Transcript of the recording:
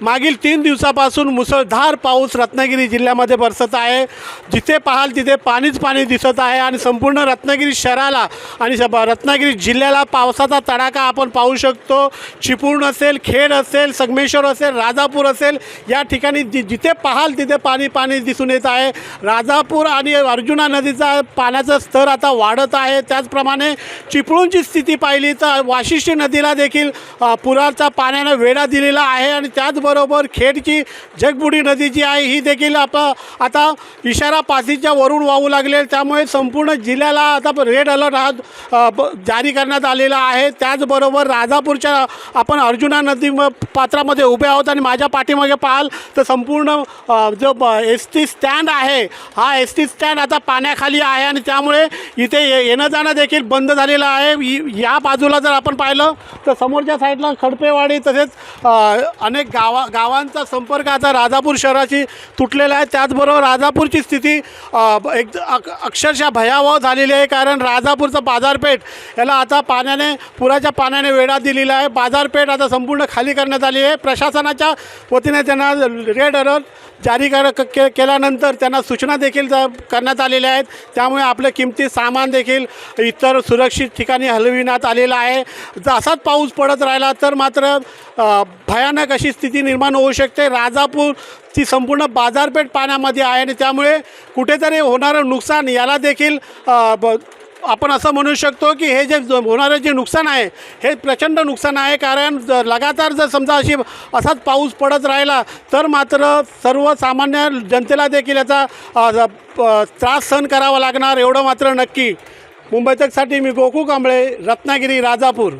मागील तीन दिवसापासून मुसळधार पाऊस रत्नागिरी जिल्ह्यामध्ये बरसत आहे. जिथे पाहाल तिथे पाणीच पाणी दिसत आहे आणि संपूर्ण रत्नागिरी शहराला आणि रत्नागिरी जिल्ह्याला पावसाचा तडाखा आपण पाहू शकतो. चिपळूण असेल खेड असेल संगमेश्वर असेल राजापूर असेल या ठिकाणी जि जिथे पाहाल तिथे पाणी पाणी दिसून येत आहे. राजापूर आणि अर्जुना नदीचा पाण्याचा स्तर आता वाढत आहे. त्याचप्रमाणे चिपळूणची स्थिती पाहिली तर वाशिष्ठी नदीला देखील पुराचा पाण्यानं वेढा दिलेला आहे आणि त्याच त्याचबरोबर खेडची जगबुडी नदी जी आहे ही देखील आप आता इशारा पासीच्या वरून वाहू लागले. त्यामुळे संपूर्ण जिल्ह्याला आता रेड अलर्ट हा जारी करण्यात आलेला आहे. त्याचबरोबर राजापूरच्या आपण अर्जुना नदी पात्रामध्ये उभे आहोत आणि माझ्या पाठीमागे पाहाल तर संपूर्ण जो एस टी स्टँड आहे हा एस टी स्टँड आता पाण्याखाली आहे आणि त्यामुळे इथे ये येणं जाणं देखील बंद झालेलं आहे. या बाजूला जर आपण पाहिलं तर समोरच्या साईडला खडपेवाडी तसेच अनेक गावा गावांचा संपर्क आता राजापूर शहराशी तुटलेला आहे. त्याचबरोबर राजापूरची स्थिती एक अक्षरशः भयावह झालेली आहे. कारण राजापूरचं बाजारपेठ याला आता पाण्याने पुराच्या पाण्याने वेढा दिलेला आहे. बाजारपेठ आता संपूर्ण खाली करण्यात आली आहे. प्रशासनाच्या वतीने त्यांना रेड अलर्ट जारी कर क- के केल्यानंतर त्यांना सूचना देखील करण्यात आलेल्या आहेत. त्यामुळे आपलं किमती सामान देखील इतर सुरक्षित ठिकाणी हलविण्यात आलेलं आहे. असाच पाऊस पडत राहिला तर मात्र भयानक अशी स्थिती निर्माण होऊ शकते. राजापूर ती संपूर्ण बाजारपेठ पाण्यामध्ये आहे आणि त्यामुळे कुठेतरी होणारं नुकसान याला देखील ब आपण असं म्हणू शकतो की हे जे होणारं जे नुकसान आहे हे प्रचंड नुकसान आहे. कारण जर लगातार जर समजा अशी असाच पाऊस पडत राहिला तर मात्र सर्वसामान्य जनतेला देखील याचा त्रास सहन करावा लागणार एवढं मात्र नक्की. मुंबई तकसाठी मी गोकू कांबळे रत्नागिरी राजापूर.